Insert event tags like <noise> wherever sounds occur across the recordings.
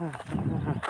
Mm-hmm.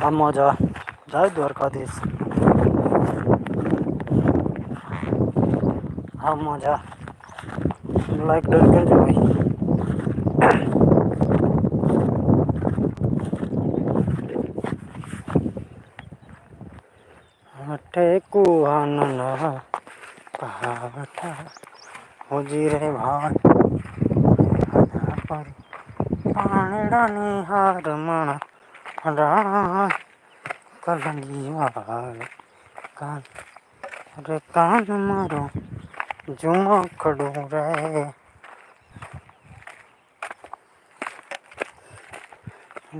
આ મોજા જય દ્વારકાધીશ હા મોજા લાઈક ડન કરજો ભાઈ ટેકુ આનંદ પહાવઠા હોજી રે ભાઈ પર પાણડાની હાર મણ રા કલંગી વાળ કાન રે કાન મારો ઝુમકડું રે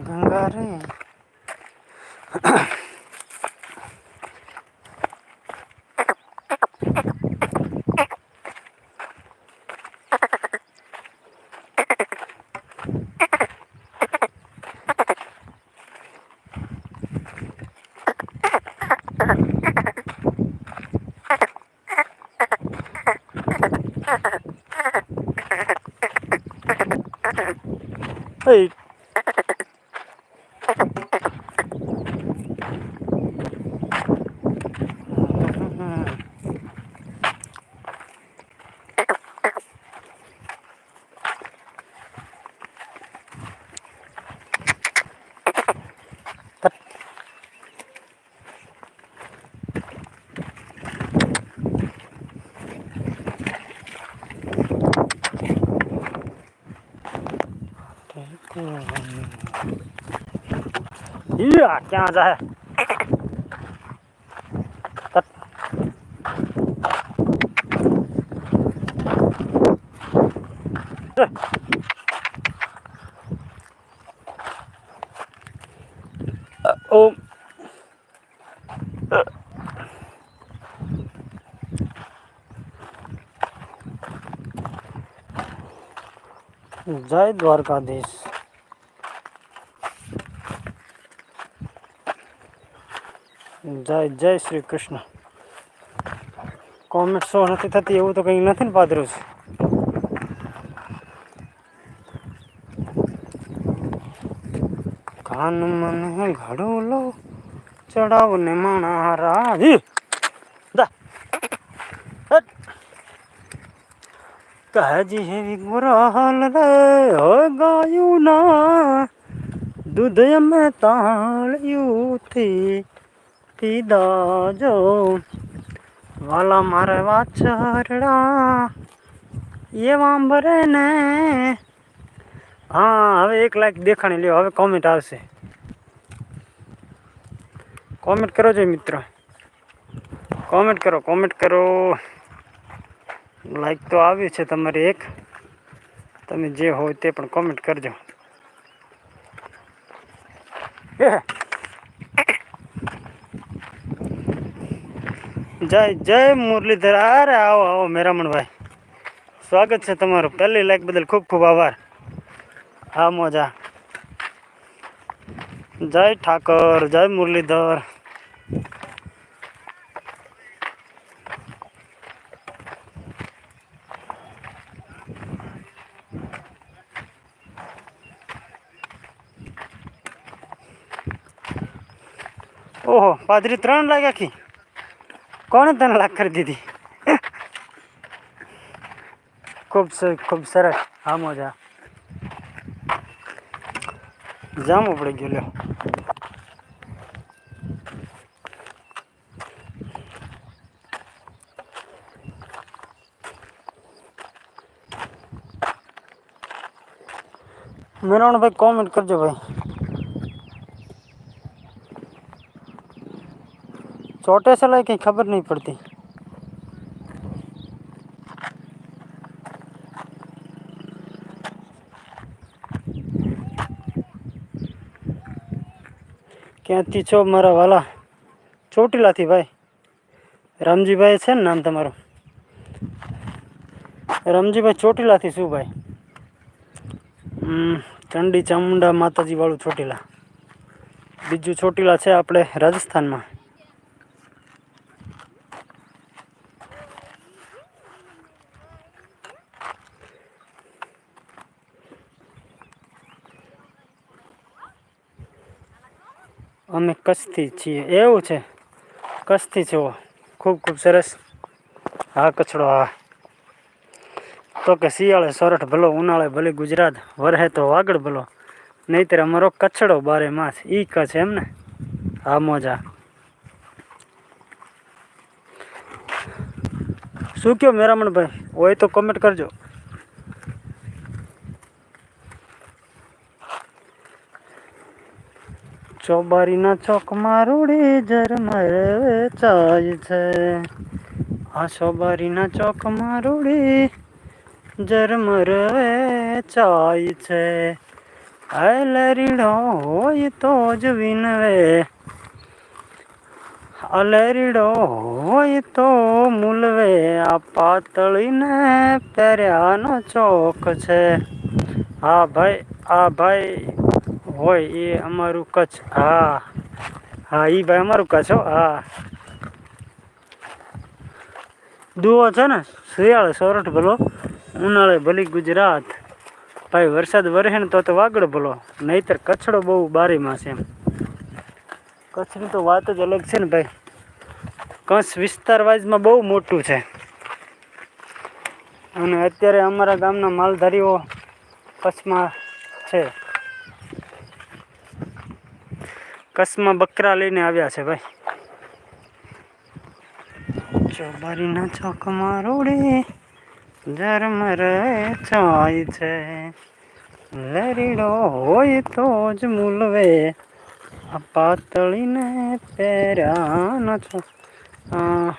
ગંગા રે. Hey, क्या मज़ा है जय द्वारकाधीश। જય જય શ્રી કૃષ્ણ કોમેન્ટ શો નથી થતી એવું તો કંઈ નથી ને પાદરું છે કાન મને ઘડું લો ચડાવ ને માણા જી જા હટ. કાજી હેવી ગુરાલ રે હોય ગાયું ના દૂધ અમે તાળ્યું થી પીધા જો વાલા મારે વાછરડા એ વાંભરે ને હા હવે એક લાખ દેખાણી લ્યો હવે કોમેન્ટ આવશે કોમેન્ટ કરો છો મિત્રો કોમેન્ટ કરો કોમેન્ટ કરો લાઈક તો આવી છે તમારી એક તમે જે હોય તે પણ કોમેન્ટ કરજો એ જય જય મુરલીધર અરે આવો આવો મેરામણભાઈ સ્વાગત છે તમારું પહેલી લાઈક બદલ ખૂબ ખૂબ આભાર હા મોજા જય ઠાકર જય મુરલીધર ઓહો પાદરી ત્રણ લાખ આખી કોણે ત્રણ લાખ કરી દીધી ખૂબ સ- ખૂબ સરસ હા મોજા જામો પડી ગયો લ્યો મેરાવણભાઈ કોમેન્ટ કરજો ભાઈ ચોટે સલાય કંઈ ખબર નહીં પડતી. ક્યાંથી છો મારા વાલા? ચોટીલાથી ભાઈ. રામજીભાઈ છે ને નામ તમારું? રામજીભાઈ ચોટીલાથી શું ભાઈ? ચંડી ચામુંડા માતાજી વાળું ચોટીલા. બીજું ચોટીલા છે આપણે રાજસ્થાનમાં. અમે કચ્છથી છીએ. એવું છે. કચ્છથી છો ખૂબ ખૂબ સરસ. હા કચડો હા તો કે શિયાળે સોરઠ ભલો, ઉનાળે ભલે ગુજરાત વરહે તો વાગડ ભલો. નહીતર અમારો કચડો બારે માસ. ઈ કચ્છ એમ ને? હા મોજા. શું કયો મેરામણભાઈ? હોય તો કમેન્ટ કરજો. ચોબારીના ચોકમાં રૂડી ઝરમર ચાય છે. આ ચોબારીના ચોકમાં રૂડી ઝરમર ચાય છે. અલરીડો હોય તો જ વિનવે. અલરીડો હોય તો મૂલવે. આ પાતળીને પહેર્યાનો ચોક છે. હા ભાઈ, આ ભાઈ હોય એ અમારું કચ્છ. હા. હા એ ભાઈ અમારું કચ્છ હો. હા. દુઓ છે ને, શિયાળે સોરઠ ભલો, ઉનાળે ભલી ગુજરાત. ભાઈ, વરસાદ વરસે ને તો તો વાગડ ભલો, નહીતર કચ્છડો બહુ બારીમાં છે એમ. કચ્છની તો વાત જ અલગ છે ને ભાઈ. કચ્છ વિસ્તાર વાઇઝમાં બહુ મોટું છે. અને અત્યારે અમારા ગામના માલધારીઓ કચ્છમાં છે. કચ્છમાં બકરા લઈને આવ્યા છે ભાઈ. ચોબારીના ચોકમાં રોડે ઝરમર ચાય છે. લરીડો હોય તો જ મૂલવે. પાતળીને પહેર્યાનો છો આ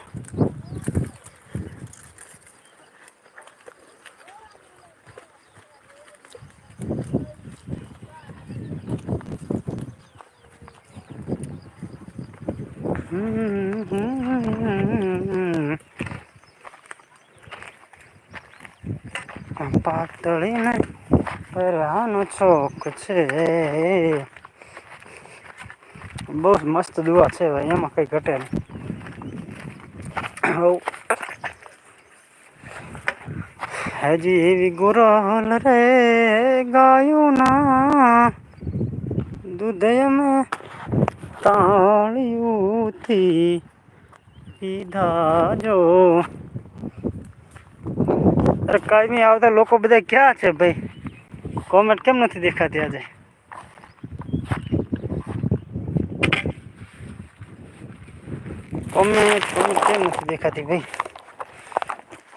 પાતળીને પહેરવાનો શોખ છે. બહુ મસ્ત દુઆ છે ભાઈ, એમાં કઈ ઘટે નહીં. હજી એવી ગુરલ રે ગાયું ના. દૂધ તાળિયું થી પીધા જો. અરે કાયમી આવતા લોકો બધા ક્યાં છે ભાઈ કોમેન્ટ કેમ નથી દેખાતી આજે કોમેન્ટ કોમેન્ટ કેમ નથી દેખાતી ભાઈ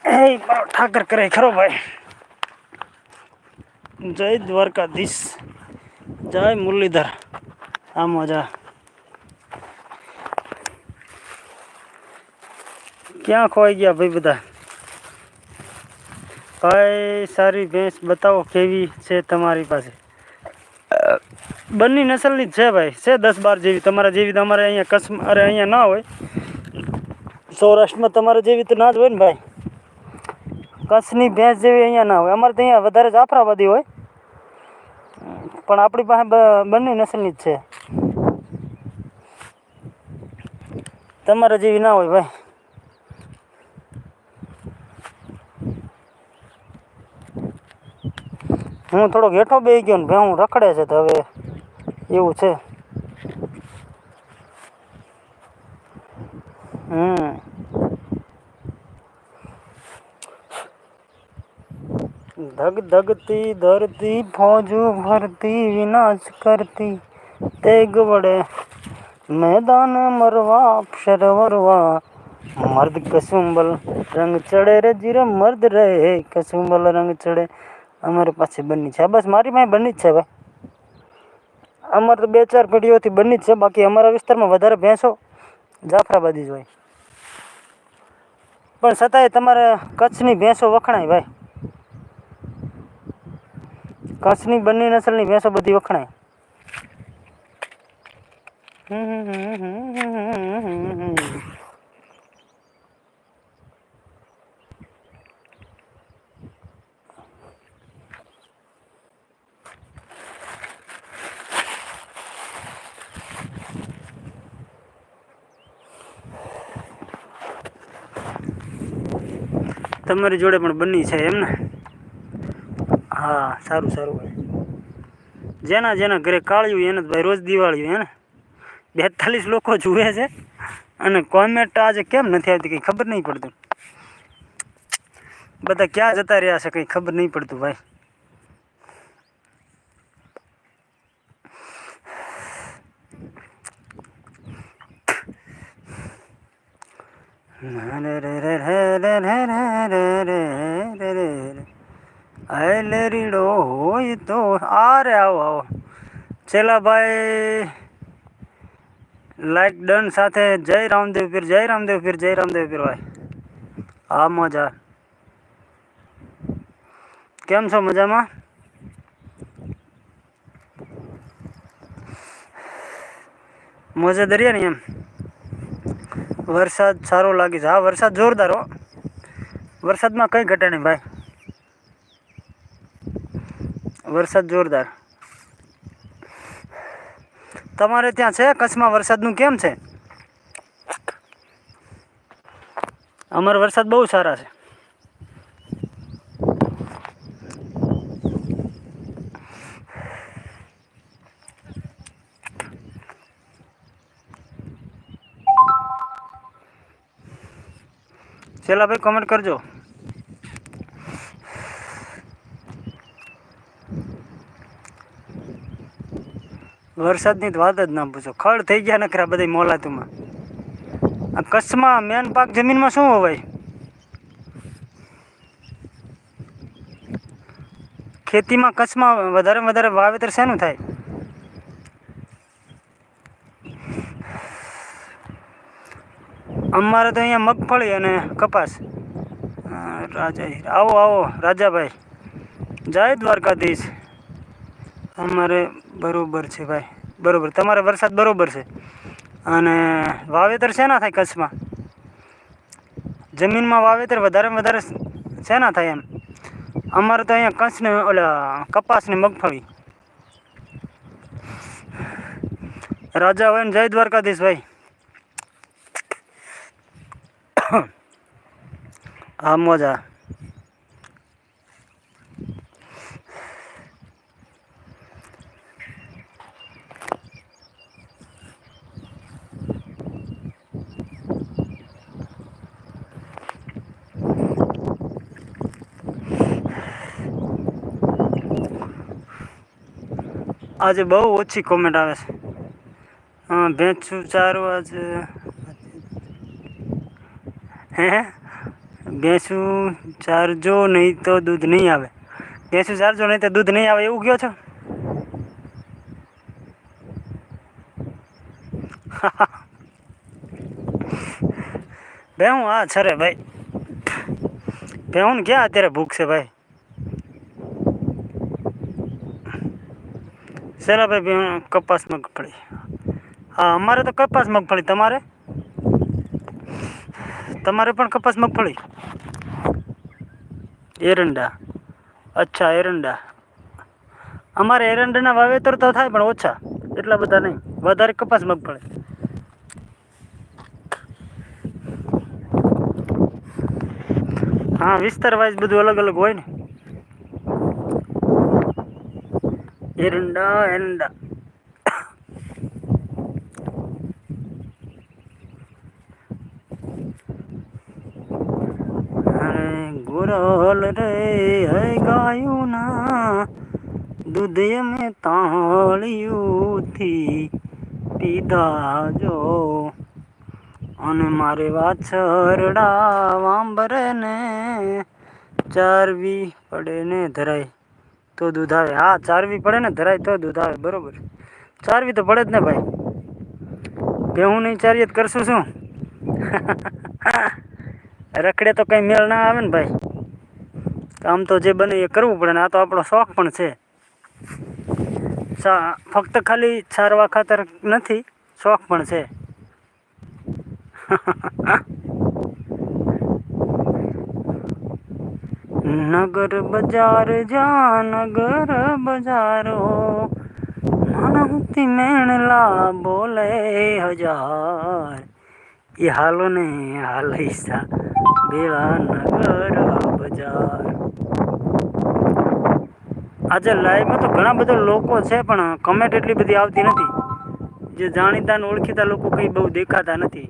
એ મારો ઠાકર કરે ખરો ભાઈ જય દ્વારકાધીશ જય મુરલીધર આ મજા ક્યાં ખોવાઈ ગયા ભાઈ બધા ભાઈ, સારી ભેંસ બતાવો, કેવી છે તમારી પાસે? બંને નસલની જ છે ભાઈ, છે દસ બાર જેવી. તમારા જેવી તો અમારે અહીંયા કચ્છ અરે અહીંયા ના હોય. સૌરાષ્ટ્રમાં તમારા જેવી તો ના જ હોય ને ભાઈ. કચ્છની ભેંસ જેવી અહીંયા ના હોય. અમારે તો અહીંયા વધારે જાફરાબાદી હોય. પણ આપણી પાસે બંને નસલની જ છે. તમારા જેવી ના હોય ભાઈ. હું થોડોક હેઠો બેસી ગયો ને ભાઈ હું રખડે છે તો હવે એવું છે. હમ. ધગ ધગતી ધરતી ફોજો ભરતી, વિનાશ કરતી, તેગ વડે મેદાન મરવા અક્ષર વરવા. મર્દ કસુંબલ રંગ ચડે રે જીરે મર્દ રહે કસુંબલ રંગ ચડે. અમારી પાસે બની છે. બસ મારી પાસે બની જ છે ભાઈ. અમારે તો બે ચાર પેઢીઓથી બની જ છે. બાકી અમારા વિસ્તારમાં વધારે ભેંસો જાફરાબાદી જ હોય. પણ છતાંય તમારે કચ્છની ભેંસો વખણાય ભાઈ. કચ્છની બંને નસલની ભેંસો બધી વખણાય. તમારી જોડે પણ બની છે એમને હા, સારું સારું ભાઈ. જેના જેના ઘરે કાળ્યું એને ભાઈ રોજ દિવાળી હોય ને? બેતાલીસ લોકો જુએ છે અને કોમેન્ટ આજે કેમ નથી આવતી કંઈ ખબર નહીં પડતું. બધા ક્યાં જતા રહ્યા છે કંઈ ખબર નહીં પડતું ભાઈ. આયલ રીડો હોય તો આ રે આવો આવો. છેલ્લા ભાઈ લાઈક ડન સાથે જય રામદેવ પીર, જય રામદેવ પીર, જય રામદેવ પીર ભાઈ. હા મજા. કેમ છો મજામાં? મજા દરિયા ને એમ? વરસાદ સારો લાગે છે. હા, વરસાદ જોરદાર હો. વરસાદમાં કંઈ ઘટે નહીં ભાઈ. વરસાદ જોરદાર. તમારે ત્યાં છે? કચ્છમાં વરસાદનું કેમ છે? અમારે વરસાદ બહુ સારા છે. છેલ્લા ભાઈ કોમેન્ટ કરજો. વરસાદની વાત જ ના પૂછો. ખડ થઈ ગયા નખરા બધા મોલાતુમાં. આ કચ્છમાં મેન પાક જમીનમાં શું હોય? ખેતીમાં કચ્છમાં વધારે વધારે વાવેતર શેનું થાય? અમારે તો અહીંયા મગફળી અને કપાસ. રાજા આવો આવો, રાજાભાઈ. જય દ્વારકાધીશ. અમારે બરાબર છે ભાઈ. બરાબર. તમારે વરસાદ બરાબર છે. અને વાવેતર શેના થાય કચ્છમાં? જમીનમાં વાવેતર વધારે વધારે શેના થાય એમ? અમારે તો અહીંયા કચ્છને, ઓલા કપાસને મગફળી. રાજા હોય ને જય દ્વારકાધીશ ભાઈ. <coughs> હા મોજા. આજે બહુ ઓછી કોમેન્ટ આવે છે. ભેંચું ચારવા છે હે ભેંસું ચારજો નહીં તો દૂધ નહીં આવે ભેંસું ચારજો નહીં તો દૂધ નહીં આવે એવું કહો છો ભેહું હા છરે ભાઈ ભેહું ને ક્યાં અત્યારે ભૂખ છે ભાઈ શેલા ભાઈ ભેહું કપાસ મગફળી હા અમારે તો કપાસ મગફળી તમારે તમારે પણ કપાસ મગફળી એરંડા. અચ્છા, એરંડા. અમારે એરંડાના વાવેતર તો થાય પણ ઓછા. એટલા બધા નહીં. વધારે કપાસ મગફળી હા વિસ્તાર વાઇઝ બધું અલગ અલગ હોય ને. એરંડા એરંડા. બોલ રે હે ગાયું ના દૂધ અમે તાળિયુંથી પીધા જો અને મારે વાછરડા વાંબરે ને ચારવી પડે ને ધરાય તો દૂધ આવે હા ચારવી પડે ને ધરાય તો દૂધ આવે બરોબર ચારવી તો પડે જ ને ભાઈ। ભેહું નહીં ચારીએ કરશું શું? <laughs> રખડે તો કંઈ મેળ ના આવે ને ભાઈ. આમ તો જે બને એ કરવું પડે ને આ તો આપણો શોખ પણ છે. ફક્ત ખાલી છારવા ખાતર નથી, શોખ પણ છે. <laughs> નગર બજાર જા નગર બજારો માનવતી મેણલા બોલે હજાર. એ હાલો ને હાલૈસા બેળા નગર બજાર. આજે લાઈવમાં તો ઘણા બધા લોકો છે, પણ કમેન્ટ એટલી બધી આવતી નથી. જે જાણીતા ને ઓળખીતા લોકો કંઈ બહુ દેખાતા નથી.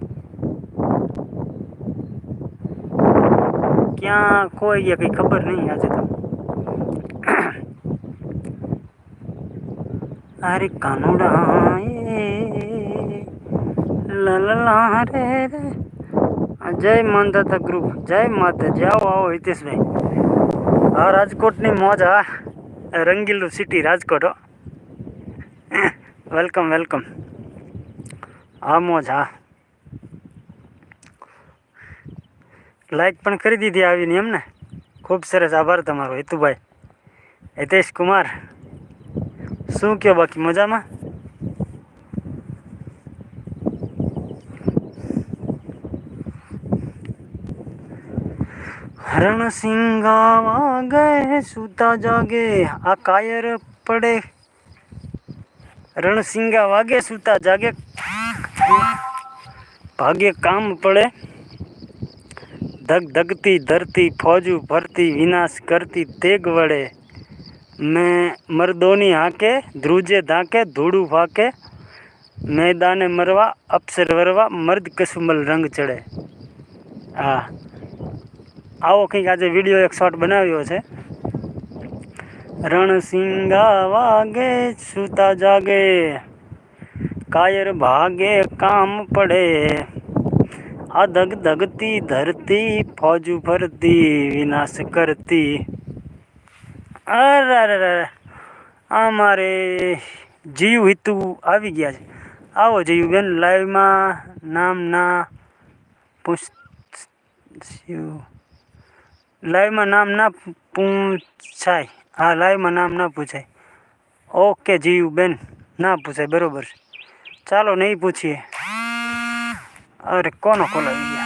ક્યાં ખોઈ ગયા કંઈ ખબર નહીં આજે તો. અરે કાનુડા લલલા રે રે. જય માનદાતા ગ્રુપ જય માતા જાઓ આવો હિતેશભાઈ. હા રાજકોટની મોજ હા રંગીલું સિટી રાજકોટ, હો. વેલકમ વેલકમ હા, મોજ, હા. લાઈક પણ કરી દીધી આવીને એમને. ખૂબ સરસ આભાર તમારો, હેતુભાઈ. હિતેશ કુમાર. શું કહો બાકી, મજામાં? हरण सिंगावा गए, सूता जागे आ कायर पड़े। रण सिंगा वागे सूता जागे भागे काम पड़े। धग धगती धरती, फौजू भरती, विनाश करती, तेग वड़े। मैं मर्दोनी हाके ध्रुजे धाके, धूड़ू फाके मैदाने मरवा, अपसर वरवा, मर्द कसुमल रंग चढ़े। आ આવો કંઈક આજે વીડિયો એક શોર્ટ બનાવ્યો છે. રણસિંગા વાગે, સુતા જાગે. કાયર ભાગે કામ પડે. આ ધગ ધગતી ધરતી, ફોજુ ફરતી, વિનાશ કરતી. અરે અમારે જીવ હિતુ આવી ગયા છે. આવો જીવ બેન લાઈવમાં નામના પૂછ્યું લાઈવમાં નામ ના પૂછાય. હા, લાઈવમાં નામ ના પૂછાય. ઓકે, જીવ બેન, ના પૂછાય, બરોબર. ચાલો, નહીં પૂછીએ. અરે, કોનો કોલ આવી ગયા?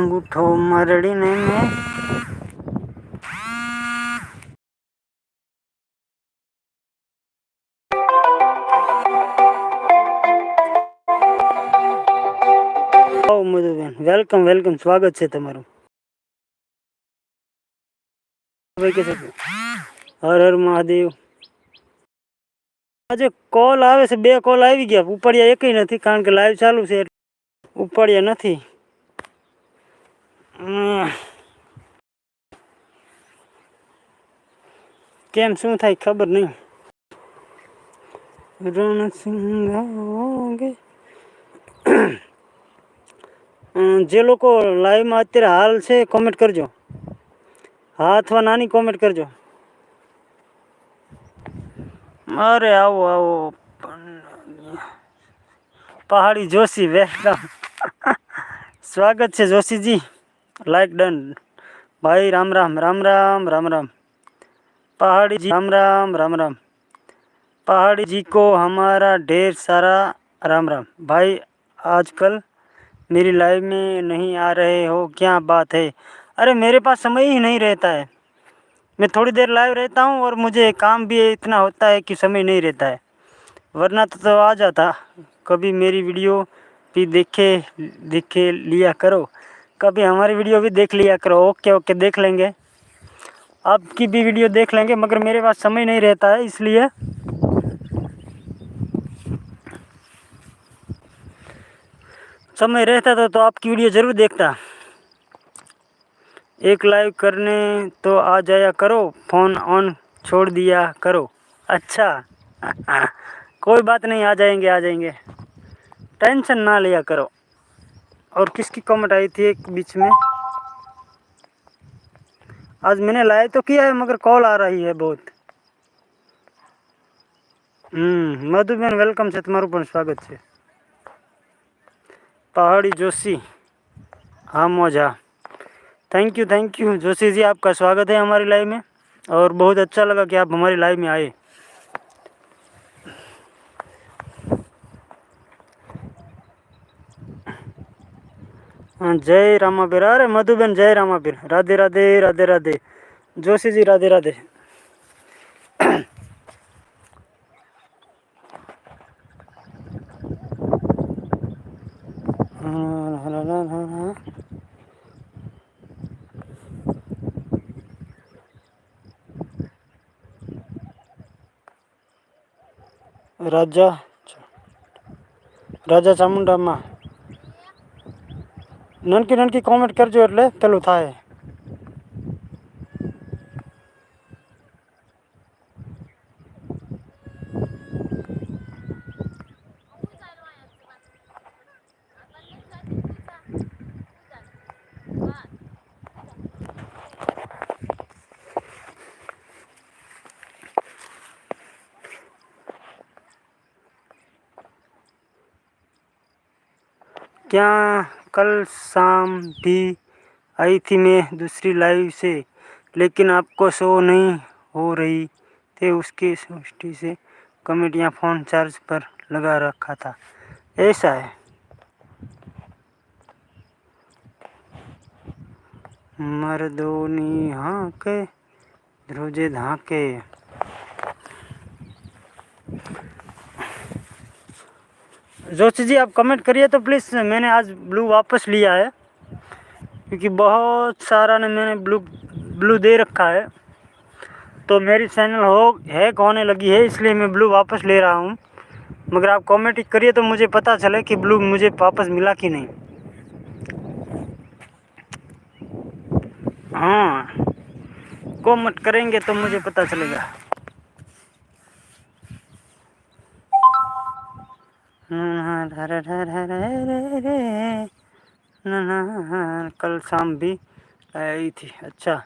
અંગૂઠો મરડીને મેં આવો મધુબેન વેલકમ વેલકમ સ્વાગત છે તમારું ભાઈ કે છે હર હર મહાદેવ આજે કોલ આવે છે બે કોલ આવી ગયા ઉપડ્યા એકય નથી કારણ કે લાઈવ ચાલુ છે એટલે ઉપડ્યા નથી હમ. કેમ શું થાય ખબર નહીં રણસિંહાગે અમ, જે લોકો લાઈવમાં અત્યારે હાલ છે કોમેન્ટ કરજો હા અથવા નાની કોમેન્ટ કરજો અરે આવો આવો પહાડી જોશી વેલકમ સ્વાગત છે જોશીજી लाइक डन भाई राम राम राम राम राम राम पहाड़ी जी राम राम राम राम पहाड़ी जी को हमारा ढेर सारा राम राम भाई आजकल मेरी लाइव में नहीं आ रहे हो क्या बात है? अरे मेरे पास समय ही नहीं रहता है। मैं थोड़ी देर लाइव रहता हूँ और मुझे काम भी इतना होता है कि समय नहीं रहता है। वरना तो, तो आ जाता। कभी मेरी वीडियो भी देखे देखे लिया करो। कभी हमारी वीडियो भी देख लिया करो ओके ओके देख लेंगे। आपकी भी वीडियो देख लेंगे मगर मेरे पास समय नहीं रहता है इसलिए। समय रहता तो, तो आपकी वीडियो ज़रूर देखता। एक लाइव करने तो आ जाया करो फ़ोन ऑन छोड़ दिया करो। अच्छा <laughs> कोई बात नहीं आ जाएँगे आ जाएँगे। टेंशन ना लिया करो। और किसकी कमेंट आई थी एक बीच में आज मैंने लाइव तो किया है मगर कॉल आ रही है बहुत હમ મધુબેન વેલકમ છે તમારું પણ સ્વાગત છે पहाड़ी जोशी हाँ मोजा thank you thank you Joshi ji आपका स्वागत है हमारी लाइव में और बहुत अच्छा लगा कि आप हमारी लाइव में आए हाँ, जय रामाबीर अरे, मधुबेन, जय रामाबीर राधे राधे राधे राधे। जोशी जी, राधे राधे। राजा राजा चामुंडा माँ। નનકી નનકી કોમેન્ટ કરજો એટલે પેલું થાય क्या कल शाम भी आई थी मैं दूसरी लाइव से, लेकिन आपको शो नहीं हो रही थे। उसकी सृष्टि से कमेटियाँ फ़ोन चार्ज पर लगा रखा था। ऐसा है। मर्दोनी हाँ के रोज़े धाके। जोशी जी, आप कमेंट करिए तो प्लीज़ मैंने आज ब्लू वापस लिया है, क्योंकि बहुत सारा ने मैंने ब्लू ब्लू दे रखा है। तो मेरी चैनल हो हैक होने लगी है, इसलिए मैं ब्लू वापस ले रहा हूँ। मगर आप कमेंट करिए तो मुझे पता चले कि ब्लू मुझे वापस मिला कि नहीं। हाँ कमेंट करेंगे तो मुझे पता चलेगा। कल शाम भी आई थी। अच्छा।